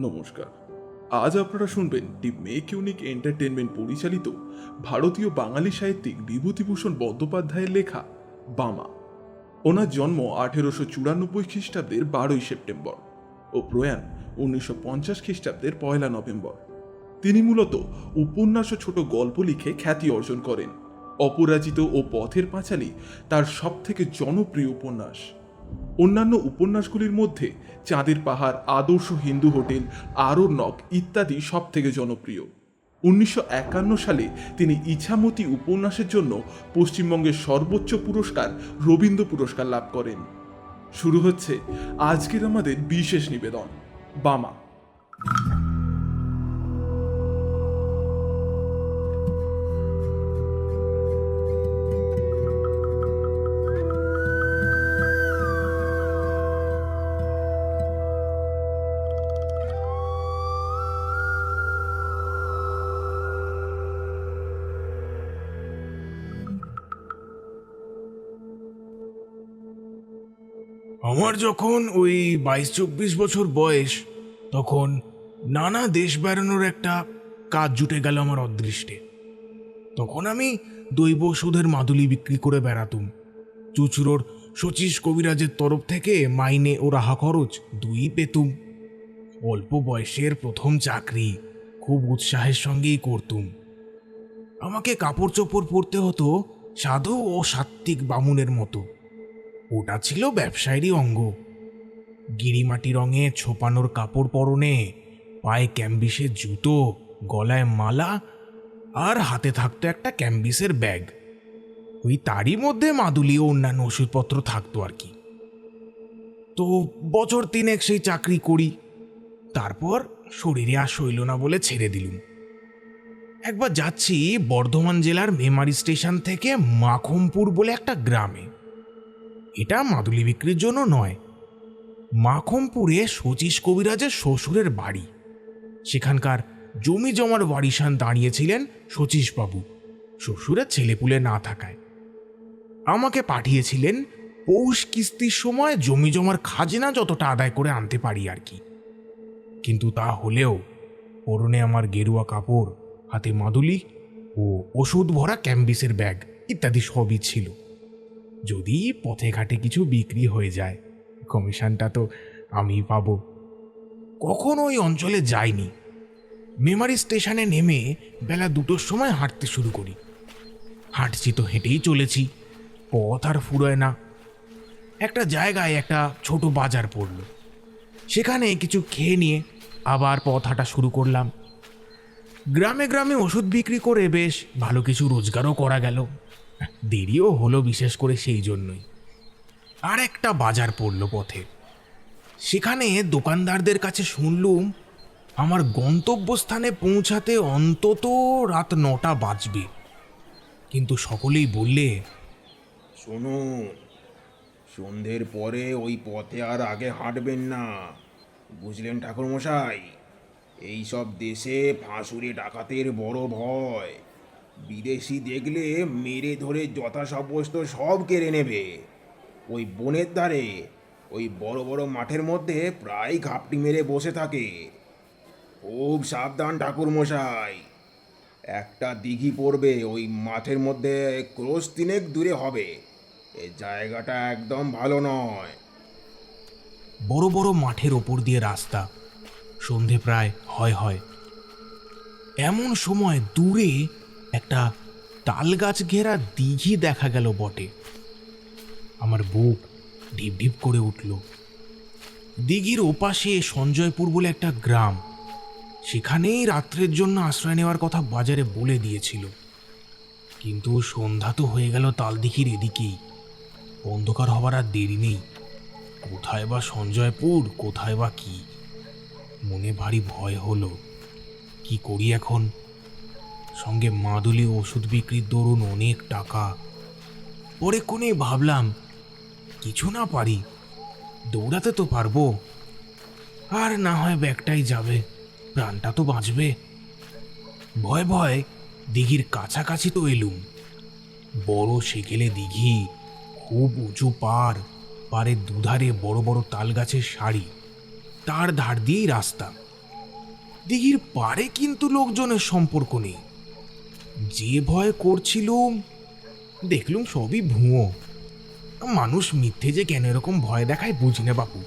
নমস্কার। আজ আপনারা শুনবেন দি মেক ইউনিক এন্টারটেনমেন্ট পরিচালিত ভারতীয় বাঙালি সাহিত্যিক বিভূতিভূষণ বন্দ্যোপাধ্যায়ের লেখা বামা। ওনার জন্ম আঠেরোশো চুরানব্বই খ্রিস্টাব্দের বারোই সেপ্টেম্বর ও প্রয়াণ উনিশশো পঞ্চাশ খ্রিস্টাব্দের পয়লা নভেম্বর। তিনি মূলত উপন্যাস ও ছোট গল্প লিখে খ্যাতি অর্জন করেন। অপরাজিত ও পথের পাঁচালী তার সবথেকে জনপ্রিয় উপন্যাস। অন্যান্য উপন্যাসগুলির মধ্যে চাঁদের পাহাড়, আদর্শ হিন্দু হোটেল আরণ্যক ইত্যাদি সব থেকে জনপ্রিয়। উনিশশো একান্ন সালে তিনি ইছামতি উপন্যাসের জন্য পশ্চিমবঙ্গের সর্বোচ্চ পুরস্কার রবীন্দ্র পুরস্কার লাভ করেন। শুরু হচ্ছে আজকের আমাদের বিশেষ নিবেদন, বামা। আমার যখন ওই বাইশ চব্বিশ বছর বয়স, তখন নানা দেশ বেড়ানোর একটা কাজ জুটে গেল আমার অদৃষ্টে। তখন আমি দৈব ওষুধের মাদুলি বিক্রি করে বেড়াতুম। চুচুরোর শচীশ কবিরাজের তরফ থেকে মাইনে ও রাহা খরচ দুই পেতুম। অল্প বয়সের প্রথম চাকরি খুব উৎসাহের সঙ্গেই করতুম। আমাকে কাপড় চোপড় পরতে হতো সাধু ও সাত্ত্বিক বামুনের মতো। ওটা ছিল ব্যবসায়ীরই অঙ্গ। গিরিমাটি রঙে ছোপানোর কাপড় পরনে পায়ে ক্যাম্বিসের জুতো, গলায় মালা আর হাতে থাকতো একটা ক্যাম্বিসের ব্যাগ। ওই তারই মধ্যে মাদুলি ও অন্যান্য ওষুধপত্র থাকতো আর কি। তো বছর তিনেক সেই চাকরি করি। তারপর শরীরে আর সইল না বলে ছেড়ে দিলুম। একবার যাচ্ছি বর্ধমান জেলার মেমারি স্টেশন থেকে মাখমপুর বলে একটা গ্রামে। এটা মাদুলি বিক্রির জন্য নয়। মাখমপুরে শচীশ কবিরাজের শ্বশুরের বাড়ি। সেখানকার জমি জমার ওয়ারিশান দাঁড়িয়েছিলেন শচীশবাবু, শ্বশুরের ছেলেপুলে না থাকায়। আমাকে পাঠিয়েছিলেন পৌষ কিস্তির সময় জমি জমার খাজনা যতটা আদায় করে আনতে পারি আর কি। কিন্তু তা হলেও পরনে আমার গেরুয়া কাপড়, হাতে মাদুলি ও ওষুধ ভরা ক্যাম্বিসের ব্যাগ ইত্যাদি সবই ছিল। যদি পথে ঘাটে কিছু বিক্রি হয়ে যায়, কমিশনটা তো আমি পাব। কখনো ওই অঞ্চলে যাইনি। মেমারি স্টেশনে নেমে বেলা দুটোর সময় হাঁটতে শুরু করি। হাঁটছি তো হেঁটেই চলেছি, পথ আর ফুরোয় না। একটা জায়গায় একটা ছোট বাজার পড়ল। সেখানে কিছু খেয়ে নিয়ে আবার পথ হাঁটা শুরু করলাম। গ্রামে গ্রামে ওষুধ বিক্রি করে বেশ ভালো কিছু রোজগারও করা গেল। দেরিও হলো বিশেষ করে সেই জন্যই। আর একটা বাজার পড়ল পথে। সেখানে দোকানদারদের কাছে শুনলুম, আমার গন্তব্যস্থানে পৌঁছাতে অন্তত রাত নটা বাজবে। কিন্তু সকলেই বললে, শোনো, সন্ধ্যের পরে ওই পথে আর আগে হাঁটবেন না। বুঝলেন ঠাকুরমশাই? এই সব দেশে ফাঁসুরে ডাকাতের বড় ভয়। বিদেশি দেখলে মেরে ধরে যথাসাব্যস্ত সব কেড়ে নেবে। ওই বনের ধারে, ওই বড় বড় মাঠের মধ্যে প্রায় ঘাপটি মেরে বসে থাকে। খুব সাবধান ঠাকুরমশাই। একটা দিঘি পড়বে, ওই মাঠের মধ্যে ক্রোশ তিনেক দূরে হবে। এ জায়গাটা একদম ভালো নয়। বড় বড় মাঠের ওপর দিয়ে রাস্তা। সন্ধে প্রায় হয় হয়। এমন সময় দূরে একটা তালগাছ ঘেরা দিঘি দেখা গেল বটে। আমার বুক ঢিপ ঢিপ করে উঠল। দিঘির ওপাশে সঞ্জয়পুর বলে একটা গ্রাম। সেখানেই রাত্রের জন্য আশ্রয় নেওয়ার কথা বাজারে বলে দিয়েছিল। কিন্তু সন্ধ্যা তো হয়ে গেল তালদিঘির এদিকেই। অন্ধকার হবার আর দেরি নেই। কোথায় বা সঞ্জয়পুর, কোথায় বা কি? মনে ভারী ভয় হলো। কি করি এখন? সঙ্গে মাদুলি ওষুধ বিক্রির দরুন অনেক টাকা। পরে কোনে, ভাবলাম, কিছু না পারি, দৌড়াতে তো পারব। আর না হয় ব্যাগটাই যাবে, প্রাণটা তো বাঁচবে। ভয় ভয় দিঘির কাছাকাছি তো এলুম। বড় সেকেলে দিঘি, খুব উঁচু পার পাড়ের দুধারে বড় বড় তাল গাছের সারি, তার ধার দিয়েই রাস্তা। দিঘির পাড়ে কিন্তু লোকজনের সম্পর্ক নেই। যে ভয় করছিলুম দেখলুম সবই ভুঁয়ো। মানুষ মিথ্যে যে কেন এরকম ভয় দেখায় বুঝি না বাপু।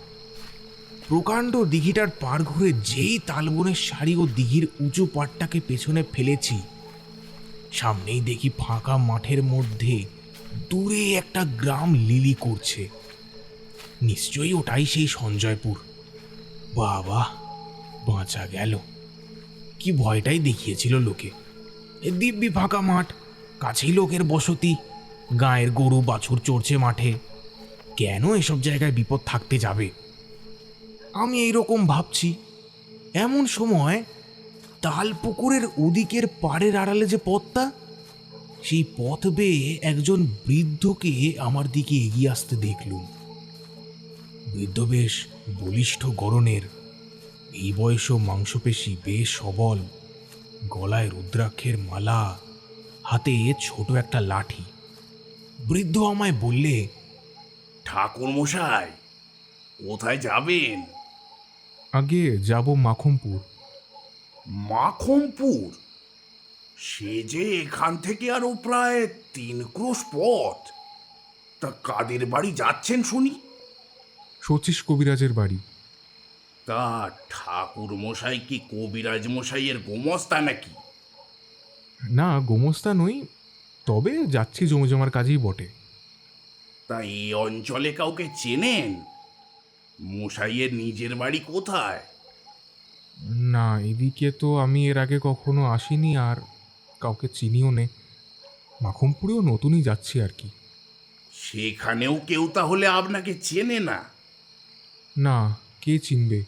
প্রকাণ্ড দিঘিটার পার ঘুরে যেই তালবনের শাড়ি ও দিঘির উঁচু পাটটাকে পেছনে ফেলেছি, সামনেই দেখি ফাঁকা মাঠের মধ্যে দূরে একটা গ্রাম লিলি করছে। নিশ্চয়ই ওটাই সেই সঞ্জয়পুর। বাবা, বাঁচা গেল। কি ভয়টাই দেখিয়েছিল লোকে। দিব্যি ফাঁকা মাঠ, কাছেই লোকের বসতি, গায়ের গরু বাছুর চড়ছে মাঠে। কেন এসব জায়গায় বিপদ থাকতে যাবে? আমি এই রকম ভাবছি। এমন সময় তাল পুকুরের ওদিকের পাড়ের আড়ালে যে পথটা, সেই পথ বেয়ে একজন বৃদ্ধকে আমার দিকে এগিয়ে আসতে দেখলুম। বৃদ্ধ বেশ বলিষ্ঠ গরনের এই বয়সও মাংসপেশি বেশ সবল। গলায় রুদ্রাক্ষের মালা হাতে ছোট একটা লাঠি। বৃদ্ধ আমায় বললে ঠাকুর মশাই কোথায় যাবেন? আগে যাব মাখমপুর মাখমপুর সে যে এখান থেকে আরও প্রায় তিন ক্রোশ পথ। তা কাদের বাড়ি যাচ্ছেন শুনি? শচীশ কবিরাজের বাড়ি। তা ঠাকুর মশাই কি কবিরাজ মশাইয়ের গোমস্তা নাকি? না গোমস্তা নই তবে যাচ্ছি জমজমার কাজেই বটে। তা এই অঞ্চলে কাউকে চেনেন? মশাইয়ের নিজের বাড়ি কোথায়? না এদিকে তো আমি এর আগে কখনো আসিনি আর কাউকে চিনিও নে। মাখমপুরেও নতুনই যাচ্ছি আর কি। সেখানেও কেউ তাহলে আপনাকে চেনে না? না কে চিনবে?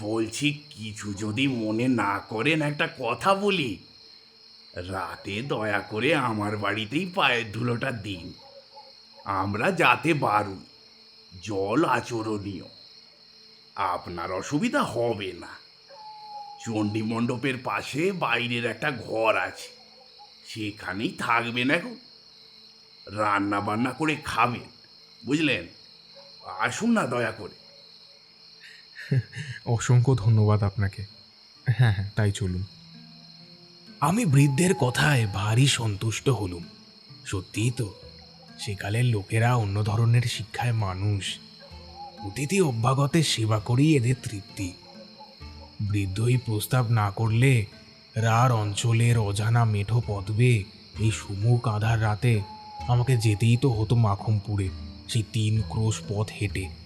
বলছি, কিছু যদি মনে না করেন একটা কথা বলি। রাতে দয়া করে আমার বাড়িতেই পায়ের ধুলোটা দিন। আমরা যাতে বারু জল আচরণীয়। আপনার অসুবিধা হবে না। চণ্ডী মণ্ডপের পাশে বাইরের একটা ঘর আছে। সেখানেই থাকবেন এখন। রান্না বান্না করে খাবেন, বুঝলেন? আসুন না দয়া করে। অসংখ্য ধন্যবাদ আপনাকে। হ্যাঁ হ্যাঁ তাই চলুন। আমি বৃদ্ধের কথায় ভারী সন্তুষ্ট হলুম। সত্যিই তো, সেকালের লোকেরা অন্য ধরনের শিক্ষায় মানুষ। অতিথি অভ্যাগতের সেবা করেই এদের তৃপ্তি। বৃদ্ধই প্রস্তাব না করলে রার অঞ্চলের অজানা মেঠো পদবে এই সুমুখ আধার রাতে আমাকে যেতেই তো হতো মাখমপুরে। সেই তিন ক্রোশ পথ হেঁটে।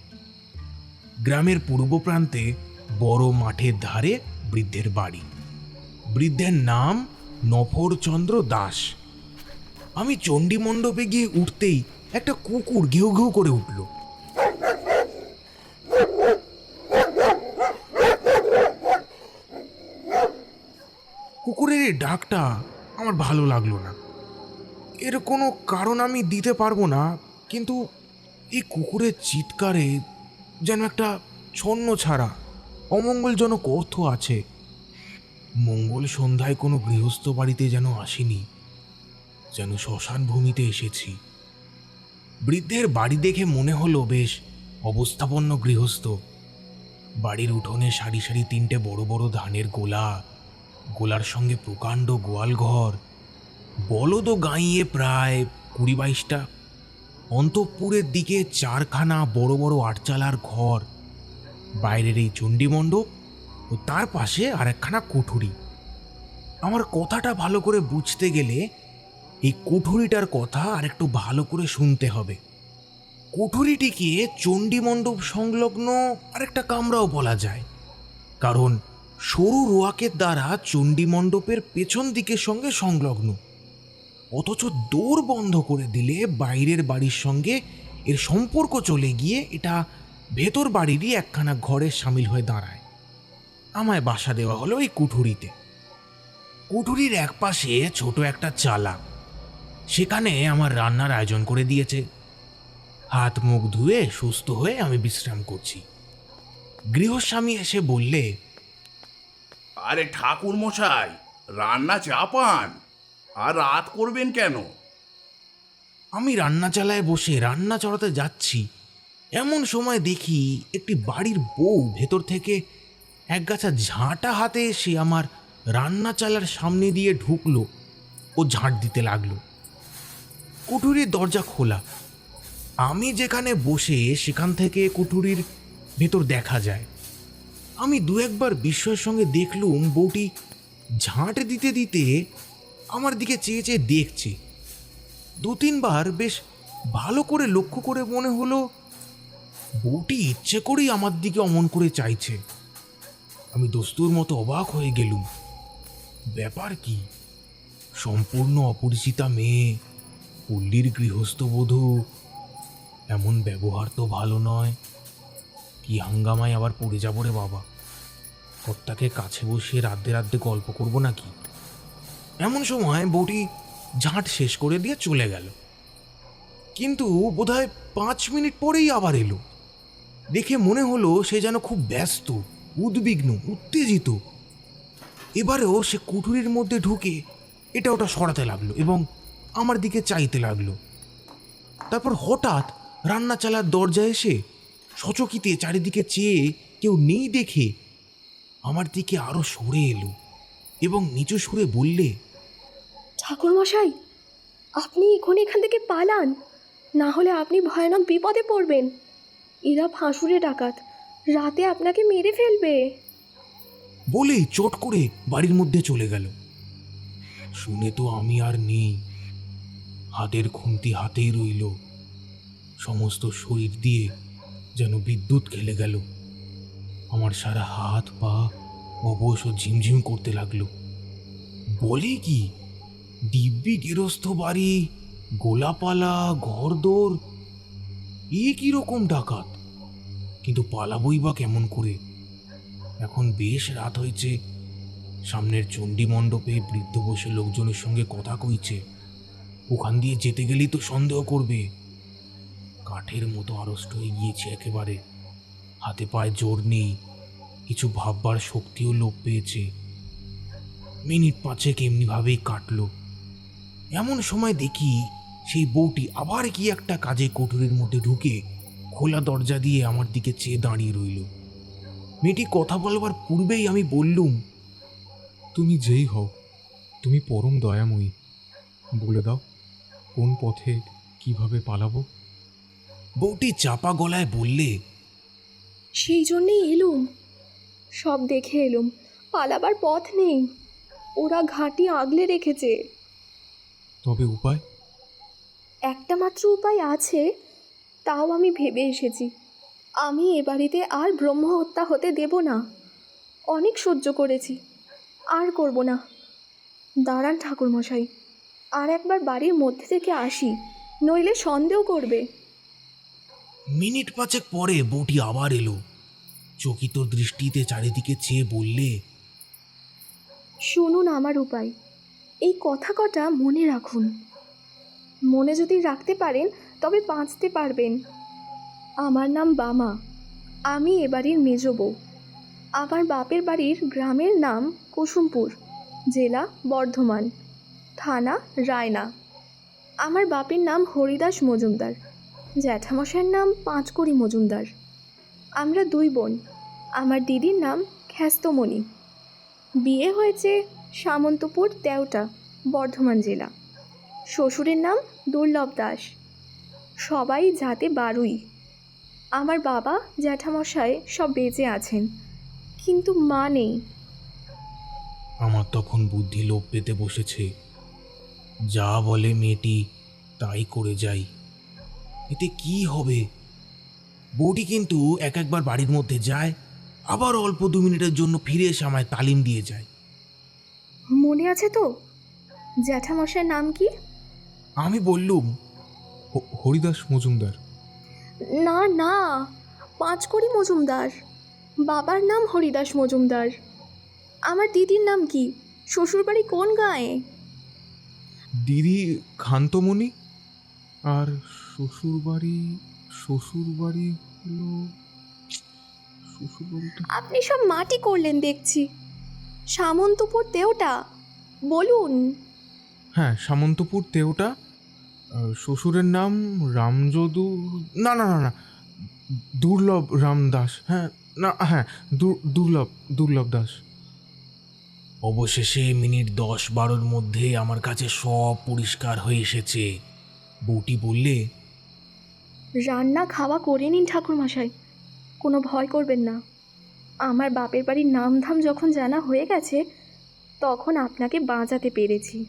গ্রামের পূর্ব প্রান্তে বড় মাঠের ধারে বৃদ্ধের বাড়ি। বৃদ্ধের নাম নফরচন্দ্র দাস। আমি চণ্ডী মণ্ডপে গিয়ে উঠতেই একটা কুকুর ঘেউ ঘেউ করে উঠল। কুকুরের এই ডাকটা আমার ভালো লাগল না। এর কোনো কারণ আমি দিতে পারব না, কিন্তু এই কুকুরের চিৎকারে যেন একটা ছন্ন ছাড়া, অমঙ্গলজনক অর্থ আছে। মঙ্গল সন্ধ্যায় কোনো গৃহস্থ বাড়িতে যেন আসিনি, যেন শ্মশান ভূমিতে এসেছি। বৃদ্ধের বাড়ি দেখে মনে হলো, বেশ অবস্থাপন্ন গৃহস্থ। বাড়ির উঠোনে সারি সারি তিনটে বড় বড় ধানের গোলা, গোলার সঙ্গে প্রকাণ্ড গোয়াল ঘর বলদ গাইয়ে প্রায় কুড়ি বাইশটা অন্তঃপুরের দিকে চারখানা বড় বড় আটচালার ঘর, বাইরের এই চণ্ডীমণ্ডপ ও তার পাশে আর একখানা কুঠুরি। আমার কথাটা ভালো করে বুঝতে গেলে এই কুঠুরিটার কথা আর একটু ভালো করে শুনতে হবে। কুঠুরিটিকে চণ্ডীমণ্ডপ সংলগ্ন আরেকটা কামরাও বলা যায়, কারণ সরু রোয়াকের দ্বারা চণ্ডীমণ্ডপের পেছন দিকের সঙ্গে সংলগ্ন। অথচ দৌড় বন্ধ করে দিলে বাইরের বাড়ির সঙ্গে এর সম্পর্ক চলে গিয়ে এটা ভেতর বাড়িরই একখানা ঘরে সামিল হয়ে দাঁড়ায়। আমায় বাসা দেওয়া হলো এই কুঠুরিতে। কুঠুরির একপাশে ছোট একটা চালা। সেখানে আমার রান্নার আয়োজন করে দিয়েছে। হাত মুখ ধুয়ে সুস্থ হয়ে আমি বিশ্রাম করছি। গৃহস্বামী এসে বললে, আরে ঠাকুর মশাই রান্না চাপান আর রাত করবেন কেন? আমি রান্না চালায় বসে রান্না চড়াতে যাচ্ছি। এমন সময় দেখি একটি বাড়ির বউ ভেতর থেকে একগাছা ঝাঁটা হাতে এসে আমার রান্না চালার সামনে দিয়ে ঢুকলো ও ঝাঁট দিতে লাগল। কুঠুরির দরজা খোলা। আমি যেখানে বসে সেখান থেকে কুঠুরির ভেতর দেখা যায়। আমি দু একবার বিস্ময়ের সঙ্গে দেখলুম বউটি ঝাঁট দিতে দিতে আমার দিকে চেয়ে চেয়ে দেখছে। দু তিনবার বেশ ভালো করে লক্ষ্য করে মনে হলো, বউটি ইচ্ছে করেই আমার দিকে অমন করে চাইছে। আমি দস্তুর মতো অবাক হয়ে গেলুম। ব্যাপার কি? সম্পূর্ণ অপরিচিতা মেয়ে, পল্লীর গৃহস্থ বধূ, এমন ব্যবহার তো ভালো নয়। কি হাঙ্গামায় আবার পড়ে যাব রে বাবা? কর্তাকে কাছে বসিয়ে রাধে রাধে গল্প করব নাকি? এমন সময় বউটি ঝাঁট শেষ করে দিয়ে চলে গেল। কিন্তু বোধহয় পাঁচ মিনিট পরেই আবার এলো। দেখে মনে হলো সে যেন খুব ব্যস্ত, উদ্বিগ্ন, উত্তেজিত। এবারেও সে কুঠুরির মধ্যে ঢুকে এটা ওটা সরাতে লাগল এবং আমার দিকে চাইতে লাগল। তারপর হঠাৎ রান্না চালার দরজায় এসে সচকিতে চারিদিকে চেয়ে কেউ নেই দেখে আমার দিকে আরও সরে এলো এবং নিচু সুরে বললে ঠাকুরমশাই, আপনি এখন এখান থেকে পালান। না হলে আপনি ভয়ানক বিপদে পড়বেন। এরা ফাঁসুরে ডাকাত। রাতে আপনাকে মেরে ফেলবে। বলেই চট করে বাড়ির মধ্যে চলে গেল। শুনে তো আমি আর নেই। হাতের খুন্তি হাতেই রইল। সমস্ত শরীর দিয়ে যেন বিদ্যুৎ খেলে গেল। আমার সারা হাত পা অবশ্য ঝিমঝিম করতে লাগল। বলে কি দিব্যি গেরস্থ বাড়ি, গোলাপালা, ঘরদোর, এ কীরকম ডাকাত? কিন্তু পালাবই বা কেমন করে? এখন বেশ রাত হয়েছে, সামনের চণ্ডী মণ্ডপে বৃদ্ধ বসে লোকজনের সঙ্গে কথা কইছে। ওখান দিয়ে যেতে গেলেই তো সন্দেহ করবে। কাঠের মতো আড়ষ্ট হয়ে গিয়েছে একেবারে। হাতে পায়ে জোর নেই, কিছু ভাববার শক্তিও লোপ পেয়েছে। মিনিট পাঁচেক এমনিভাবেই কাটলো। এমন সময় দেখি সেই বউটি আবার কি একটা কাজে কোঠরির মধ্যে ঢুকে খোলা দরজা দিয়ে আমার দিকে চেয়ে দাঁড়িয়ে রইল। মেয়েটি কথা বলবার পূর্বেই আমি বললুম, তুমি যেই হও, তুমি পরম দয়াময়ী। বলে দাও, কোন পথে কীভাবে পালাবো? বউটি চাপা গলায় বললে, সেই জন্যেই এলুম, সব দেখে এলুম, পালাবার পথ নেই। ওরা ঘাঁটি আগলে রেখেছে। তবে উপায়? একটা মাত্র উপায় আছে তাও আমি ভেবে এসেছি। আমি এ বাড়িতে আর ব্রহ্ম হত্যা হতে দেব না। অনেক সহ্য করেছি আর করব না। দাঁড়ান ঠাকুরমশাই আর একবার বাড়ির মধ্যে থেকে আসি নইলে সন্দেহ করবে। মিনিট পাঁচেক পরে বউটি আবার এলো। চকিত দৃষ্টিতে চারিদিকে চেয়ে বললে শুনুন আমার উপায় এই কথা কটা মনে রাখুন। মনে যদি রাখতে পারেন, তবে বাঁচতে পারবেন। আমার নাম বামা। আমি এ বাড়ির মেজ আমার বাপের বাড়ির গ্রামের নাম কুসুমপুর, জেলা বর্ধমান, থানা রায়না। আমার বাপের নাম হরিদাস মজুমদার, জ্যাঠামশাইয়ের নাম পাঁচকড়ি মজুমদার। আমরা দুই বোন। আমার দিদির নাম খ্যাস্তমণি। বিয়ে হয়েছে সামন্তপুর, তেওটা, বর্ধমান জেলা। শ্বশুরের নাম দুর্লভ দাস। সবাই যাতে বারুই। আমার বাবা জ্যাঠামশাই সব বেঁচে আছেন, কিন্তু মা নেই। আমার তখন বুদ্ধি লোপ পেতে বসেছে। যা বলে মেয়েটি, তাই করে যাই। এতে কি হবে? বউটি কিন্তু এক একবার বাড়ির মধ্যে যায়, আবার অল্প দু মিনিটের জন্য ফিরে এসে আমায় তালিম দিয়ে যায়। মনে আছে তো? জ্যাঠামশাইয়ের নাম কি? আমি বললুম হ- হরিদাস মজুমদার। না না পাঁচকড়ি মজুমদার। বাবার নাম হরিদাস মজুমদার। আমার দিদির নাম কি? শ্বশুরবাড়ি কোন গাঁয়ে? দিদি খান্তমণি আর শ্বশুরবাড়ি শ্বশুরবাড়ি হলো শ্বশুরবাড়িটা আপনি সব মাটি করলেন দেখছি। সামন্তপুর দেওটা বলুন। হ্যাঁ সামন্তপুর তেওটা আর শ্বশুরের নাম রামযদু না না না না দুর্লভ রামদাস হ্যাঁ না হ্যাঁ দু- দুর্লভ দুর্লভ দাস। অবশেষে মিনিট দশ বারোর মধ্যে আমার কাছে সব পরিষ্কার হয়ে এসেছে। বউটি বললে রান্না খাওয়া করে নিন ঠাকুরমশাই কোনো ভয় করবেন না। আমার বাপের বাড়ির নামধাম যখন জানা হয়ে গেছে, তখন আপনাকে বাঁচাতে পেরেছি।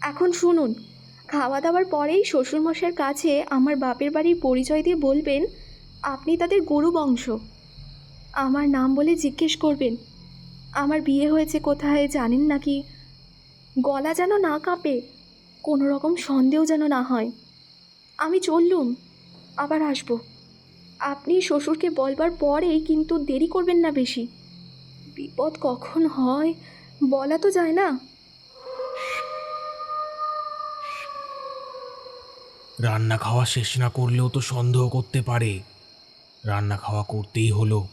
এখন শুনুন খাওয়া দাওয়ার পরেই শ্বশুরমশাইয়ের কাছে আমার বাপের বাড়ির পরিচয় দিয়ে বলবেন, আপনি তাদের গরু বংশ। আমার নাম বলে জিজ্ঞেস করবেন, আমার বিয়ে হয়েছে কোথায় জানেন নাকি? গলা যেন না কাঁপে, কোনো রকম সন্দেহ যেন না হয়। আমি চললুম, আবার আসব। আপনি শ্বশুরকে বলবার পরেই কিন্তু দেরি করবেন না বেশি। বিপদ কখন হয়, বলা তো যায় না। রান্না খাওয়া শেষ না করলেও তো সন্দেহ করতে পারে। রান্না খাওয়া করতেই হলো।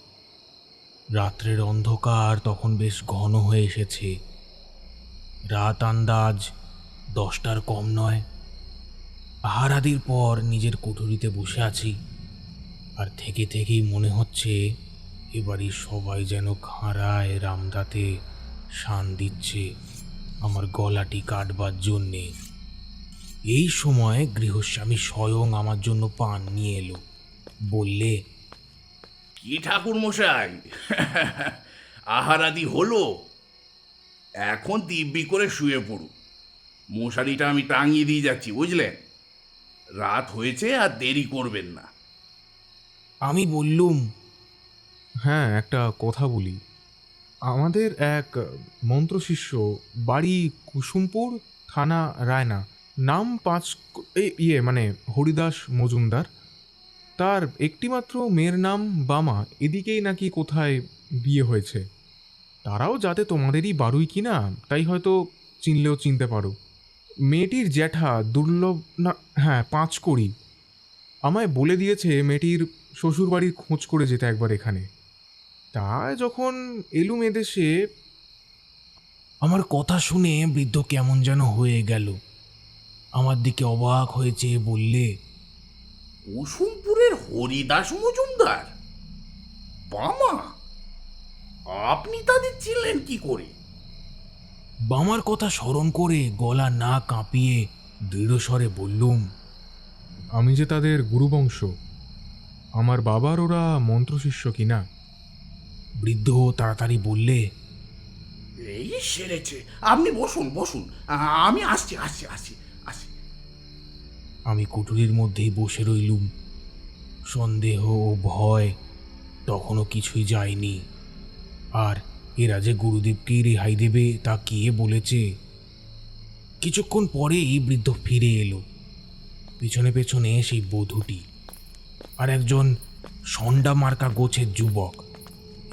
রাত্রের অন্ধকার তখন বেশ ঘন হয়ে এসেছে। রাত আন্দাজ দশটার কম নয়। আহারাদির পর নিজের কুঠুরিতে বসে আছি। আর থেকে থেকেই মনে হচ্ছে এবারই সবাই যেন খাঁড়ায় রামদাতে শান দিচ্ছে আমার গলাটি কাটবার জন্যে। এই সময় গৃহস্বামী স্বয়ং আমার জন্য পান নিয়ে এলো। বললে, কি ঠাকুর মশাই? আহারাদি হলো? এখন দিব্যি করে শুয়ে পড়ুন মশারিটা আমি টাঙিয়ে দিয়ে যাচ্ছি বুঝলেন রাত হয়েছে আর দেরি করবেন না। আমি বললুম। হ্যাঁ একটা কথা বলি। আমাদের এক মন্ত্রশিষ্য বাড়ি কুসুমপুর, থানা রায়না, নাম পাঁচ ক- ইয়ে মানে হরিদাস মজুমদার। তার একটিমাত্র মেয়ের নাম বামা, এদিকেই নাকি কোথায় বিয়ে হয়েছে। তারাও যাতে তোমাদেরই বারুই কিনা, তাই হয়তো চিনলেও চিনতে পারো। মেয়েটির জ্যাঠা দুর্লভ না হ্যাঁ পাঁচ কড়ি আমায় বলে দিয়েছে মেয়েটির শ্বশুরবাড়ির খোঁজ করে যেতে একবার এখানে। তা যখন এলুম এদেশে আমার কথা শুনে বৃদ্ধ কেমন যেন হয়ে গেল। আমার দিকে অবাক হয়েছে বললে কুসুমপুরের হরিদাস মজুমদার? বামা আপনি তাদের ছিলেন কি করে? বামার কথা স্মরণ করে গলা না কাঁপিয়ে দৃঢ়স্বরে বললুম আমি যে তাদের গুরুবংশ আমার বাবার ওরা মন্ত্রশিষ্য কিনা বৃদ্ধ তাড়াতাড়ি বললে এই সেরেছে আপনি বসুন বসুন আমি আসছি আসছি আসছি আসছি। আমি কুঠুরির মধ্যেই বসে রইলুম। সন্দেহ ও ভয় তখনও কিছুই যায়নি। আর এরা যে গুরুদেবকেই রেহাই দেবে তা কে বলেছে? কিছুক্ষণ পরেই বৃদ্ধ ফিরে এলো। পিছনে পেছনে সেই বধূটি আর একজন সন্ডা মার্কা গোছের যুবক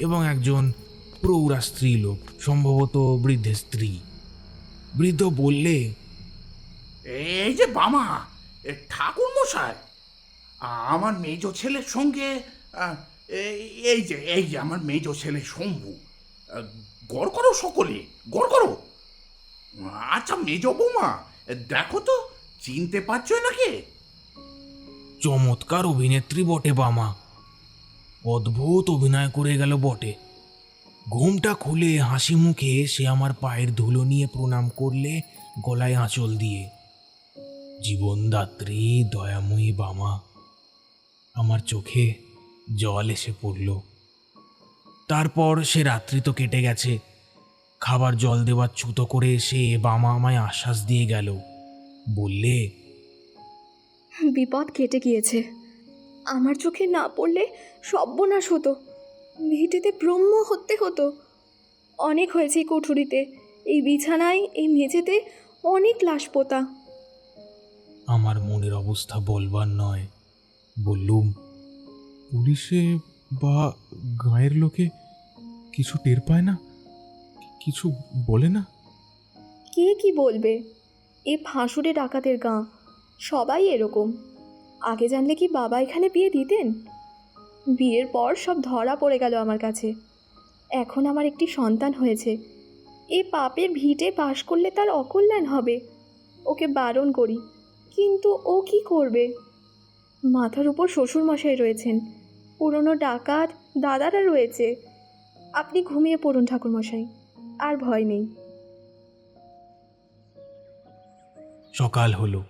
এবং একজন প্রৌঢ়া স্ত্রীলোক, সম্ভবত বৃদ্ধের স্ত্রী। বৃদ্ধ বললে, এই যে বামা ঠাকুর মশাই আমার মেজ ছেলের সঙ্গে এই- যে, এই যে আমার মেজ ছেলে শম্ভু গড় করো সকলে, গড় করো। আচ্ছা মেজ বৌমা, দেখো তো, চিনতে পারছ নাকি? চমৎকার অভিনেত্রী বটে বামা। অদ্ভুত অভিনয় করে গেল বটে। ঘুমটা খুলে হাসি মুখে সে আমার পায়ের ধুলো নিয়ে প্রণাম করলে গলায় আঁচল দিয়ে। জীবনদাত্রী, দয়াময়ী বামা, আমার চোখে জল এসে পড়ল। তারপর সে রাত্রি তো কেটে গেছে। খাবার জল দেওয়ার ছুতো করে সে বামা আমায় আশ্বাস দিয়ে গেল। বললে বিপদ কেটে গিয়েছে। আমার চোখে না পড়লে সর্বনাশ হতো। ভিটেতে ব্রহ্ম হতে হতো। অনেক হয়েছে এই কুঠুরিতে এই বিছানায় এই মেঝেতে অনেক লাশ পোতা আমার মনের অবস্থা বলবার নয় বললুম পুলিশে বা গায়ের লোকে কিছু টের পায় না? কিছু বলে না? কে কি বলবে? এ ফাঁসুরে ডাকাতের গাঁ। সবাই এরকম। আগে জানলে কি বাবা এখানে বিয়ে দিতেন? বিয়ের পর সব ধরা পড়ে গেল আমার কাছে। এখন আমার একটি সন্তান হয়েছে। এ পাপের ভিটে বাস করলে তার অকল্যাণ হবে। ওকে বারণ করি, কিন্তু ও কি করবে? মাথার উপর শ্বশুরমশাই রয়েছেন। পুরনো ডাকাত দাদারা রয়েছে। আপনি ঘুমিয়ে পড়ুন ঠাকুরমশাই, আর ভয় নেই। সকাল হলো।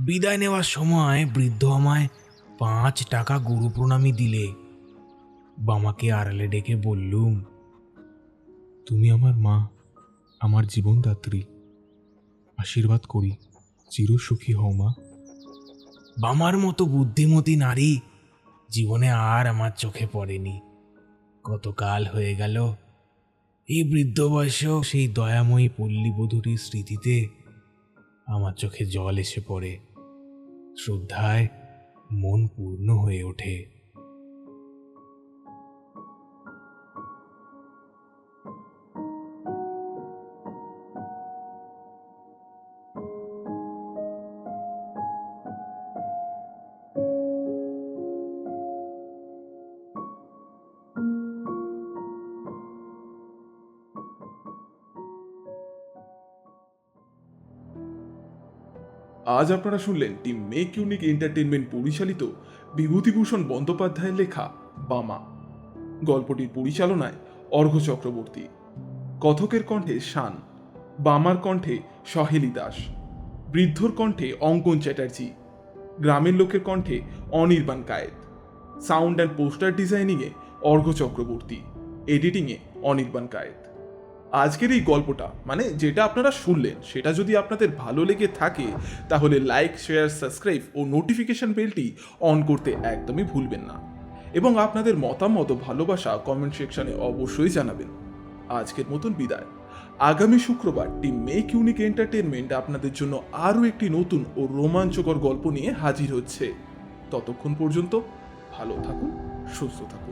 বিদায় নেওয়ার সময় বৃদ্ধ আমায় পাঁচ টাকা গুরু প্রণামী দিলে। বামাকে আড়ালে ডেকে বললুম, তুমি আমার মা, আমার জীবনদাত্রী। আশীর্বাদ করি, চির সুখী হও মা। বামার মতো বুদ্ধিমতী নারী জীবনে আর আমার চোখে পড়েনি। কতকাল হয়ে গেল, এই বৃদ্ধ বয়সেও সেই দয়াময়ী পল্লীবধূটির স্মৃতিতে আমার চোখে জল এসে পড়ে। শ্রদ্ধায় মন পূর্ণ হয়ে ওঠে। আজ আপনারা শুনলেন টিম মেক ইউনিক এন্টারটেনমেন্ট পরিচালিত বিভূতিভূষণ বন্দ্যোপাধ্যায়ের লেখা বামা। গল্পটির পরিচালনায় অর্ঘ্য চক্রবর্তী। কথকের কণ্ঠে শান, বামার কণ্ঠে সহেলি দাস, বৃদ্ধর কণ্ঠে অঙ্কন চ্যাটার্জি, গ্রামের লোকের কণ্ঠে Anirban Kayet. Sound and poster ডিজাইনিংয়ে Arghya Chakraborty, এডিটিংয়ে অনির্বাণ কায়েত। আজকের এই গল্পটা মানে যেটা আপনারা শুনলেন, সেটা যদি আপনাদের ভালো লেগে থাকে, তাহলে লাইক শেয়ার সাবস্ক্রাইব ও নোটিফিকেশন বেলটি অন করতে একদমই ভুলবেন না। এবং আপনাদের মতামত ও ভালোবাসা কমেন্ট সেকশনে অবশ্যই জানাবেন। আজকের মতন বিদায়। আগামী শুক্রবার টিম মেক ইউনিক এন্টারটেনমেন্ট আপনাদের জন্য আরও একটি নতুন ও রোমাঞ্চকর গল্প নিয়ে হাজির হচ্ছে। ততক্ষণ পর্যন্ত ভালো থাকুন, সুস্থ থাকুন।